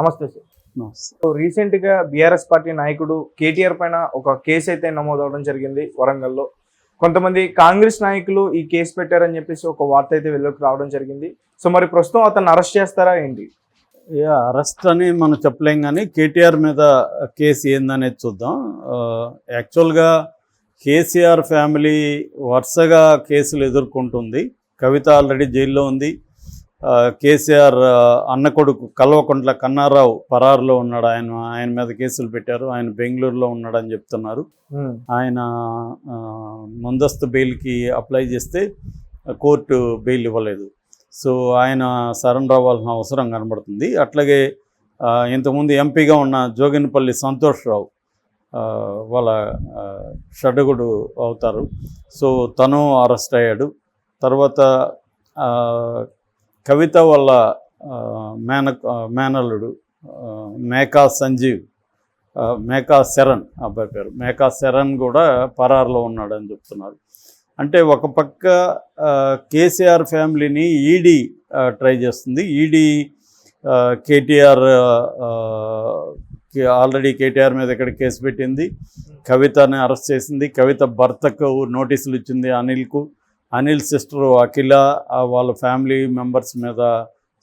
నమస్తే sir. So రీసెంట్గా BRS party నాయకుడు కేటీఆర్ పైన ఒక కేసు అయితే నమోదవడం జరిగింది వరంగల్లో. కొంతమంది కాంగ్రెస్ నాయకులు ఈ కేసు పెట్టారని చెప్పేసి ఒక వార్త అయితే వెళ్ళకి రావడం జరిగింది. సో మరి ప్రస్తుతం అతన్ని అరెస్ట్ చేస్తారా ఏంటి? యా అరెస్ట్ అని మనం చెప్పలేం కానీ కేటీఆర్ మీద కేసు ఏందనేది చూద్దాం. యాక్చువల్గా కేసీఆర్ ఫ్యామిలీ వరుసగా కేసులు ఎదుర్కొంటుంది. కవిత ఆల్రెడీ జైల్లో ఉంది. కేసీఆర్ అన్న కొడుకు కల్వకుంట్ల కన్నారావు పరారులో ఉన్నాడు. ఆయన ఆయన మీద కేసులు పెట్టారు. ఆయన బెంగళూరులో ఉన్నాడని చెప్తున్నారు. ఆయన ముందస్తు బెయిల్కి అప్లై చేస్తే కోర్టు బెయిల్ ఇవ్వలేదు. సో ఆయన సరెండర్ అవ్వాల్సిన అవసరం కనబడుతుంది. అట్లాగే ఇంతకుముందు ఎంపీగా ఉన్న జోగినపల్లి సంతోష్ రావు వాళ్ళ ఆ, షడ్డుగుడు అవుతారు. సో తను అరెస్ట్ అయ్యాడు. తర్వాత కవిత వాళ్ళ మేన మేనల్లుడు మేకా సంజీవ్ మేకా శరణ్ అబ్బాయి పేరు. మేకా శరణ్ కూడా పరారులో ఉన్నాడని చెప్తున్నారు. అంటే ఒక పక్క కేసీఆర్ ఫ్యామిలీని ఈడీ ట్రై చేస్తుంది. ఈడీ కేటీఆర్ ఆల్రెడీ కేటీఆర్ మీద ఇక్కడ కేసు పెట్టింది. కవితని అరెస్ట్ చేసింది. కవిత భర్తకు నోటీసులు ఇచ్చింది అనిల్కు. అనిల్ సిస్టర్ అఖిల వాళ్ళ ఫ్యామిలీ మెంబర్స్ మీద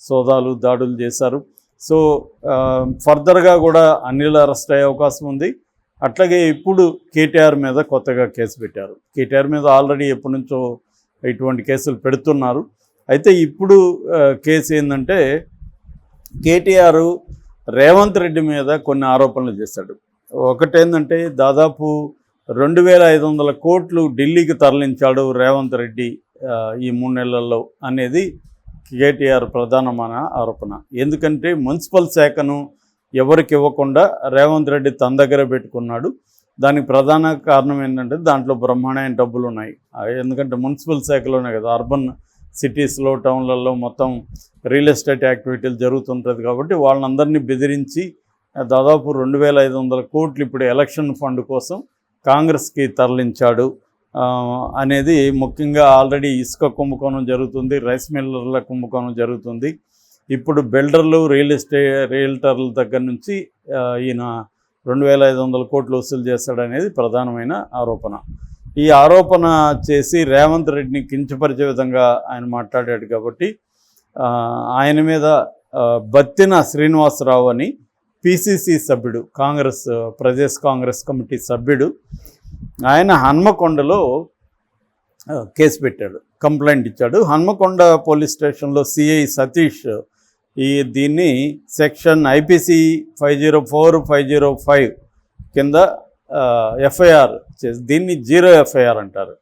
సోదాలు దాడులు చేశారు. సో ఫర్దర్గా కూడా అనిల్ అరెస్ట్ అయ్యే అవకాశం ఉంది. అట్లాగే ఇప్పుడు కేటీఆర్ మీద కొత్తగా కేసు పెట్టారు. కేటీఆర్ మీద ఆల్రెడీ ఎప్పటి నుంచో ఇటువంటి కేసులు పెడుతున్నారు. అయితే ఇప్పుడు కేసు ఏంటంటే కేటీఆర్ రేవంత్ రెడ్డి మీద కొన్ని ఆరోపణలు చేశాడు. ఒకటేంటంటే దాదాపు రెండు వేల ఐదు వందల కోట్లు ఢిల్లీకి తరలించాడు రేవంత్ రెడ్డి ఈ మూడు నెలల్లో అనేది కేటీఆర్ ప్రధానమైన ఆరోపణ. ఎందుకంటే మున్సిపల్ శాఖను ఎవరికి ఇవ్వకుండా రేవంత్ రెడ్డి తన దగ్గర పెట్టుకున్నాడు. దానికి ప్రధాన కారణం ఏంటంటే దాంట్లో బ్రహ్మాండమైన డబ్బులు ఉన్నాయి. ఎందుకంటే మున్సిపల్ శాఖలోనే కదా అర్బన్ సిటీస్లో టౌన్లలో మొత్తం రియల్ ఎస్టేట్ యాక్టివిటీలు జరుగుతుంటుంది కాబట్టి వాళ్ళందరినీ బెదిరించి దాదాపు రెండు వేల ఐదు వందల కోట్లు ఇప్పుడు ఎలక్షన్ ఫండ్ కోసం కాంగ్రెస్కి తరలించాడు. అనేది ముఖ్యంగా ఆల్రెడీ ఇసుక కుంభకోణం జరుగుతుంది రైస్ మిల్లర్ల కుంభకోణం జరుగుతుంది. ఇప్పుడు బిల్డర్లు రియల్ ఎస్టే రియల్టర్ల దగ్గర నుంచి ఈయన రెండు వేల ఐదు వందల కోట్లు వసూలు చేస్తాడనేది ప్రధానమైన ఆరోపణ. ఈ ఆరోపణ చేసి రేవంత్ రెడ్డిని కించపరిచే విధంగా ఆయన మాట్లాడాడు కాబట్టి ఆయన మీద బత్తిన శ్రీనివాసరావు అని పిసిసి సభ్యుడు కాంగ్రెస్ ప్రదేశ్ కాంగ్రెస్ కమిటీ సభ్యుడు ఆయన హన్మకొండలో కేసు పెట్టాడు కంప్లైంట్ ఇచ్చాడు. హన్మకొండ పోలీస్ స్టేషన్లో సిఐ సతీష్ ఈ దీన్ని section IPC five zero four five zero five కింద ఎఫ్ఐఆర్ చేసి దీన్ని జీరో ఎఫ్ఐఆర్ అంటారు.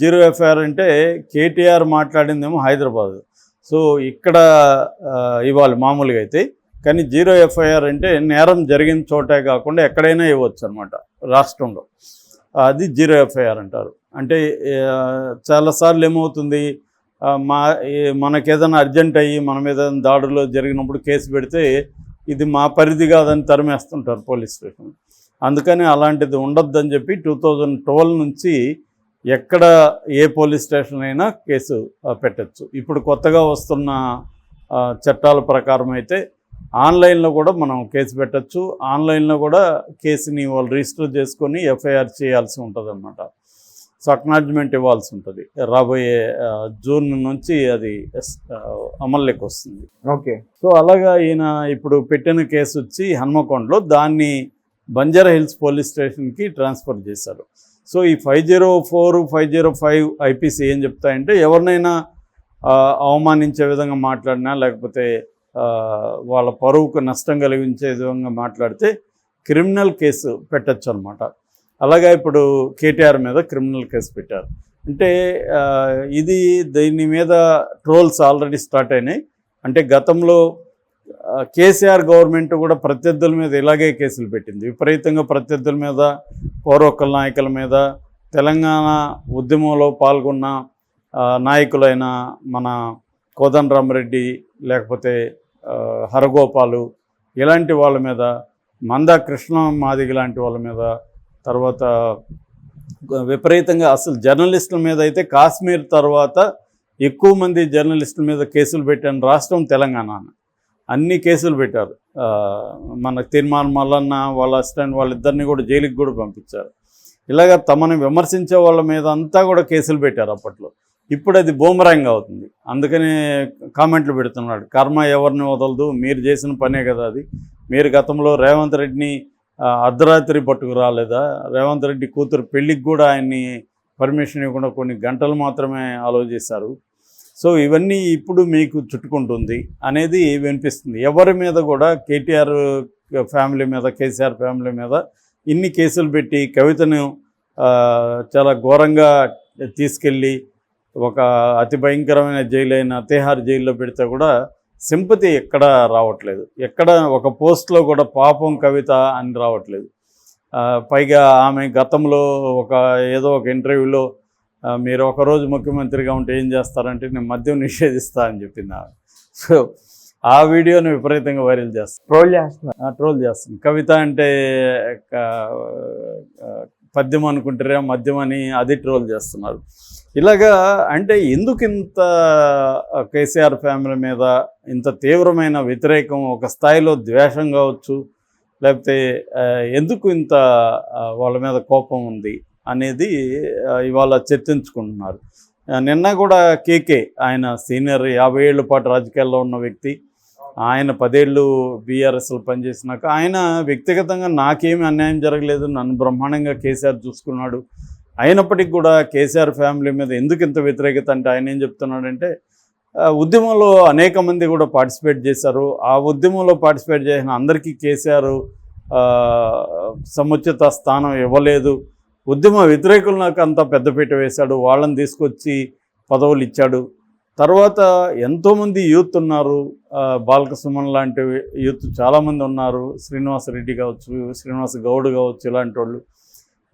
జీరో ఎఫ్ఐఆర్ అంటే కేటీఆర్ మాట్లాడిందేమో హైదరాబాద్. సో ఇక్కడ ఇవాళ ఇవ్వాలి మామూలుగా అయితే కానీ జీరో ఎఫ్ఐఆర్ అంటే నేరం జరిగిన చోటే కాకుండా ఎక్కడైనా ఇవ్వచ్చు అనమాట రాష్ట్రంలో. అది జీరో ఎఫ్ఐఆర్ అంటారు. అంటే చాలాసార్లు ఏమవుతుంది మా మనకేదైనా అర్జెంట్ అయ్యి మన మీద దాడులు జరిగినప్పుడు కేసు పెడితే ఇది మా పరిధి కాదని తరిమేస్తుంటారు పోలీస్ స్టేషన్. అందుకని అలాంటిది ఉండొద్దని చెప్పి టూ థౌజండ్ ట్వెల్వ్ నుంచి ఎక్కడ ఏ పోలీస్ స్టేషన్ అయినా కేసు పెట్టచ్చు. ఇప్పుడు కొత్తగా వస్తున్న చట్టాల ప్రకారం అయితే ఆన్లైన్లో కూడా మనం కేసు పెట్టచ్చు. ఆన్లైన్లో కూడా కేసుని వాళ్ళు రిజిస్టర్ చేసుకొని ఎఫ్ఐఆర్ చేయాల్సి ఉంటుంది అనమాట సో అక్నాలజ్మెంట్ ఇవ్వాల్సి ఉంటుంది. రాబోయే జూన్ నుంచి అది అమల్లోకి వస్తుంది. ఓకే. సో అలాగా ఈయన ఇప్పుడు పెట్టిన కేసు వచ్చి హన్మకొండలో దాన్ని బంజారా హిల్స్ పోలీస్ స్టేషన్కి ట్రాన్స్ఫర్ చేశారు. సో ఈ five zero four five zero five IPC ఏం చెప్తాయంటే ఎవరినైనా అవమానించే విధంగా మాట్లాడినా లేకపోతే వాళ్ళ పరువుకు నష్టం కలిగించే విధంగా మాట్లాడితే క్రిమినల్ కేసు పెట్టచ్చు అనమాట అలాగా ఇప్పుడు కేటీఆర్ మీద క్రిమినల్ కేసు పెట్టారు. అంటే ఇది దీని మీద ట్రోల్స్ ఆల్రెడీ స్టార్ట్ అయినాయి. అంటే గతంలో కేసీఆర్ గవర్నమెంట్ కూడా ప్రత్యర్థుల మీద ఇలాగే కేసులు పెట్టింది. విపరీతంగా ప్రత్యర్థుల మీద పౌరొక్కల నాయకుల మీద తెలంగాణ ఉద్యమంలో పాల్గొన్న నాయకులైన మన కోదండరామరెడ్డి లేకపోతే హరగోపాలు ఇలాంటి వాళ్ళ మీద మందా కృష్ణ మాదిగ లాంటి వాళ్ళ మీద తర్వాత విపరీతంగా అసలు జర్నలిస్టుల మీద అయితే కాశ్మీర్ తర్వాత ఎక్కువ మంది జర్నలిస్టుల మీద కేసులు పెట్టిన రాష్ట్రం తెలంగాణ. అన్ని కేసులు పెట్టారు. మన తీర్మాన్ మల్లన్న వాళ్ళ అసిస్టెంట్ వాళ్ళిద్దరిని కూడా జైలుకి కూడా పంపించారు. ఇలాగ తమను విమర్శించే వాళ్ళ మీద అంతా కూడా కేసులు పెట్టారు అప్పట్లో. ఇప్పుడు అది బూమరాంగ్ అవుతుంది. అందుకని కామెంట్లు పెడుతున్నాడు. కర్మ ఎవరిని వదలదు? మీరు చేసిన పనే కదా అది. మీరు గతంలో రేవంత్ రెడ్డిని అర్ధరాత్రి పట్టుకు రాలేదా? రేవంత్ రెడ్డి కూతురు పెళ్ళికి కూడా ఆయన్ని పర్మిషన్ ఇవ్వకుండా కొన్ని గంటలు మాత్రమే అలో చేశారు సో ఇవన్నీ ఇప్పుడు మీకు చుట్టుకుంటుంది అనేది వినిపిస్తుంది. ఎవరి మీద కూడా కేటీఆర్ ఫ్యామిలీ మీద కేసీఆర్ ఫ్యామిలీ మీద ఇన్ని కేసులు పెట్టి కవితను చాలా ఘోరంగా తీసుకెళ్ళి ఒక అతి భయంకరమైన జైలు అయిన తిహార్ జైల్లో పెడితే కూడా సింపతి ఎక్కడ రావట్లేదు. ఎక్కడ ఒక పోస్ట్లో కూడా పాపం కవిత అని రావట్లేదు. పైగా ఆమె గతంలో ఒక ఏదో ఒక ఇంటర్వ్యూలో మీరు ఒకరోజు ముఖ్యమంత్రిగా ఉంటే ఏం చేస్తారంటే నేను మద్యం నిషేధిస్తా అని చెప్పింది ఆమె. సో ఆ వీడియోని విపరీతంగా వైరల్ చేస్తాను ట్రోల్ చేస్తున్నారు. ట్రోల్ చేస్తుంది. కవిత అంటే పద్యం అనుకుంటారా మద్యం అని అది ట్రోల్ చేస్తున్నారు. ఇలాగా అంటే ఎందుకు ఇంత కేసీఆర్ ఫ్యామిలీ మీద ఇంత తీవ్రమైన వ్యతిరేకం ఒక స్థాయిలో ద్వేషం కావచ్చు లేకపోతే ఎందుకు ఇంత వాళ్ళ మీద కోపం ఉంది అనేది ఇవాళ చర్చించుకుంటున్నారు. నిన్న కూడా కేకే ఆయన సీనియర్ యాభై ఏళ్ళ పాటు రాజకీయాల్లో ఉన్న వ్యక్తి ఆయన పదేళ్ళు బీఆర్ఎస్లో పనిచేసినాక ఆయన వ్యక్తిగతంగా నాకేమి అన్యాయం జరగలేదు. నన్ను బ్రహ్మాండంగా కేసీఆర్ చూసుకున్నాడు. అయినప్పటికీ కూడా కేసీఆర్ ఫ్యామిలీ మీద ఎందుకు ఇంత వ్యతిరేకత అంటే ఆయన ఏం చెప్తున్నాడంటే ఉద్యమంలో అనేక మంది కూడా పార్టిసిపేట్ చేశారు. ఆ ఉద్యమంలో పార్టిసిపేట్ చేసిన అందరికీ కేసీఆర్ సముచిత స్థానం ఇవ్వలేదు. ఉద్యమ వ్యతిరేకులు నాకు అంత పెద్దపీట వేశాడు. వాళ్ళని తీసుకొచ్చి పదవులు ఇచ్చాడు. తర్వాత ఎంతోమంది యూత్ ఉన్నారు. బాలకసుమన్ లాంటి యూత్ చాలామంది ఉన్నారు. శ్రీనివాసరెడ్డి కావచ్చు శ్రీనివాస గౌడ్ కావచ్చు ఇలాంటి వాళ్ళు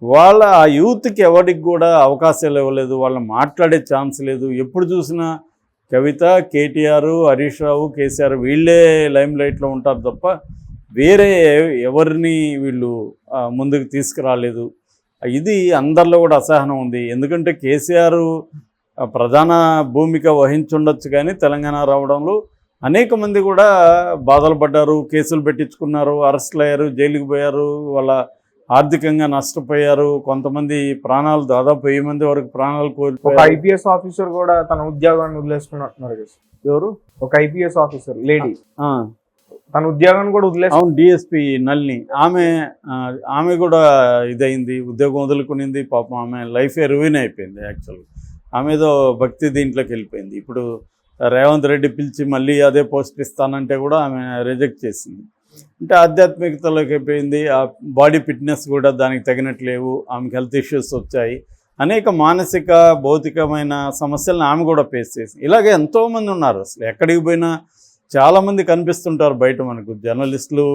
వాళ్ళ ఆ యూత్కి ఎవరికి కూడా అవకాశాలు ఇవ్వలేదు. వాళ్ళని మాట్లాడే ఛాన్స్ లేదు. ఎప్పుడు చూసినా కవిత కేటీఆర్ హరీష్ రావు కేసీఆర్ వీళ్ళే లైమ్లైట్లో ఉంటారు తప్ప వేరే ఎవరిని వీళ్ళు ముందుకు తీసుకురాలేదు. ఇది అందరిలో కూడా అసహనం ఉంది. ఎందుకంటే కేసీఆర్ ప్రధాన భూమిక వహించుండొచ్చు కానీ తెలంగాణ రావడంలో అనేక మంది కూడా బాధలు పడ్డారు కేసులు పెట్టించుకున్నారు అరెస్టులు అయ్యారు జైలుకి పోయారు వాళ్ళ ఆర్థికంగా నష్టపోయారు కొంతమంది ప్రాణాలు దాదాపు వెయ్యి మంది వరకు ప్రాణాలు ఒక కోల్పోయారు. ఐపీఎస్ ఆఫీసర్ కూడా తన ఉద్యోగాన్ని వదిలేసుకున్నట్టున్నారు ఎవరు? ఒక ఐపీఎస్ ఆఫీసర్ లేడీ. తన ఉద్యోగాన్ని కూడా వదిలేసు అవును డిఎస్పి నల్ని ఆమె ఆమె కూడా ఇదైంది ఉద్యోగం వదులుకునింది పాపం ఆమె లైఫ్ రుయిన్ అయిపోయింది యాక్చువల్గా. ఆమెదో భక్తి దీంట్లోకి వెళ్ళిపోయింది. ఇప్పుడు రేవంత్ రెడ్డి పిలిచి మళ్ళీ అదే పోస్ట్ ఇస్తానంటే కూడా ఆమె రిజెక్ట్ చేసింది. అంటే ఆధ్యాత్మికతలోకి అయిపోయింది ఆ బాడీ ఫిట్నెస్ కూడా దానికి తగినట్లు లేవు. ఆమెకి హెల్త్ ఇష్యూస్ వచ్చాయి. అనేక మానసిక భౌతికమైన సమస్యలను ఆమె కూడా ఫేస్ చేసింది. ఇలాగే ఎంతోమంది ఉన్నారు. అసలు ఎక్కడికి పోయినా చాలామంది కనిపిస్తుంటారు బయట మనకు. జర్నలిస్టులు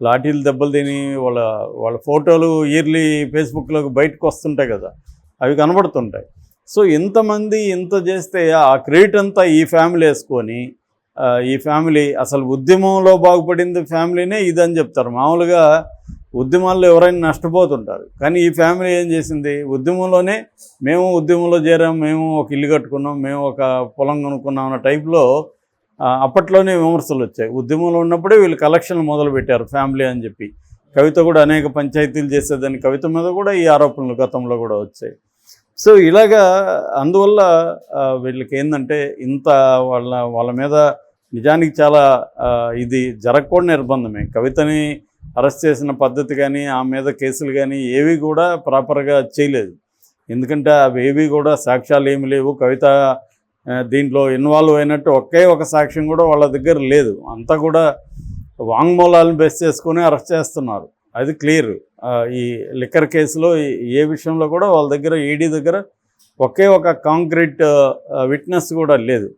లాఠీలు దెబ్బలు తిని వాళ్ళ వాళ్ళ ఫోటోలు ఇయర్లీ ఫేస్బుక్లోకి బయటకు వస్తుంటాయి కదా. అవి కనబడుతుంటాయి. సో ఇంతమంది ఇంత చేస్తే ఆ క్రెడిట్ అంతా ఈ ఫ్యామిలీ వేసుకొని ఈ ఫ్యామిలీ అసలు ఉద్యమంలో బాగుపడింది ఫ్యామిలీనే ఇదని చెప్తారు. మామూలుగా ఉద్యమాల్లో ఎవరైనా నష్టపోతుంటారు. కానీ ఈ ఫ్యామిలీ ఏం చేసింది? ఉద్యమంలోనే మేము ఉద్యమంలో చేరాం మేము ఒక ఇల్లు కట్టుకున్నాం మేము ఒక పొలం కొనుక్కున్నాం అన్న టైప్లో అప్పట్లోనే విమర్శలు వచ్చాయి. ఉద్యమంలో ఉన్నప్పుడే వీళ్ళు కలెక్షన్లు మొదలుపెట్టారు ఫ్యామిలీ అని చెప్పి. కవిత కూడా అనేక పంచాయతీలు చేసేదని కవిత మీద కూడా ఈ ఆరోపణలు గతంలో కూడా వచ్చాయి. సో ఇలాగా అందువల్ల వీళ్ళకి ఏంటంటే ఇంత వాళ్ళ వాళ్ళ మీద నిజానికి చాలా ఇది జరగకూడని నిర్బంధమే. కవితని అరెస్ట్ చేసిన పద్ధతి కానీ ఆమె మీద కేసులు కానీ ఏవి కూడా ప్రాపర్గా చేయలేదు. ఎందుకంటే అవి ఏవి కూడా సాక్ష్యాలు ఏమి లేవు. కవిత దీంట్లో ఇన్వాల్వ్ అయినట్టు ఒకే ఒక సాక్ష్యం కూడా వాళ్ళ దగ్గర లేదు. అంతా కూడా వాంగ్మూలాలను బేస్ చేసుకొని అరెస్ట్ చేస్తున్నారు. అది క్లియర్. ఈ లిక్కర్ కేసులో ఏ విషయంలో కూడా వాళ్ళ దగ్గర ఈడీ దగ్గర ఒకే ఒక కాంక్రీట్ విట్నెస్ కూడా లేదు.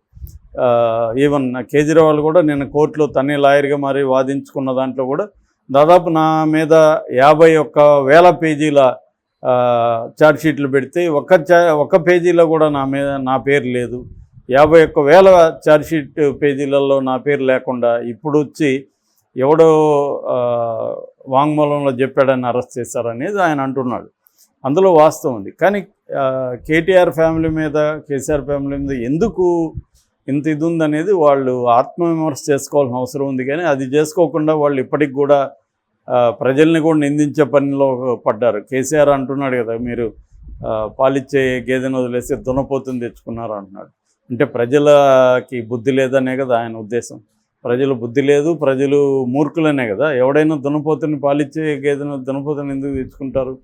ఈవెన్ కేజ్రీవాల్ కూడా నేను కోర్టులో తనే లాయర్గా మరి వాదించుకున్న దాంట్లో కూడా దాదాపు నా మీద యాభై ఒక్క వేల పేజీల ఛార్జ్షీట్లు పెడితే ఒక చా ఒక పేజీలో కూడా నా మీద నా పేరు లేదు. యాభై ఒక్క వేల ఛార్జ్షీట్ పేజీలలో నా పేరు లేకుండా ఇప్పుడు వచ్చి ఎవడో వాంగ్మూలంలో చెప్పాడని అరెస్ట్ చేశారనేది ఆయన అంటున్నాడు. అందులో వాస్తవం ఉంది. కానీ కేటీఆర్ ఫ్యామిలీ మీద కేసీఆర్ ఫ్యామిలీ మీద ఎందుకు ఇంత ఇది ఉందనేది వాళ్ళు ఆత్మవిమర్శ చేసుకోవాల్సిన అవసరం ఉంది. కానీ అది చేసుకోకుండా వాళ్ళు ఇప్పటికి కూడా ప్రజల్ని కూడా నిందించే పనిలో పడ్డారు. కేసీఆర్ అంటున్నాడు కదా మీరు పాలిచ్చే గేదెను వదిలేసి దునపోతుని తెచ్చుకున్నారు అంటున్నాడు అంటే ప్రజలకి బుద్ధి లేదనే కదా ఆయన ఉద్దేశం. ప్రజలు బుద్ధి లేదు ప్రజలు మూర్ఖులనే కదా. ఎవడైనా దునపోతుని పాలిచ్చే గేదెను దునపోతుని ఎందుకు తెచ్చుకుంటారు?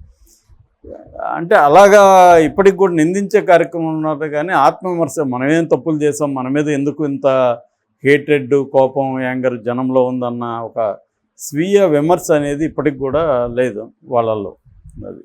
అంటే అలాగా ఇప్పటికి కూడా నిందించే కార్యక్రమం ఉన్నారు కానీ ఆత్మవిమర్శ మనమేం తప్పులు చేసాం మన మీద ఎందుకు ఇంత హేటెడ్ కోపం యాంగర్ జనంలో ఉందన్న ఒక స్వీయ విమర్శ అనేది ఇప్పటికి కూడా లేదు వాళ్ళల్లో. అది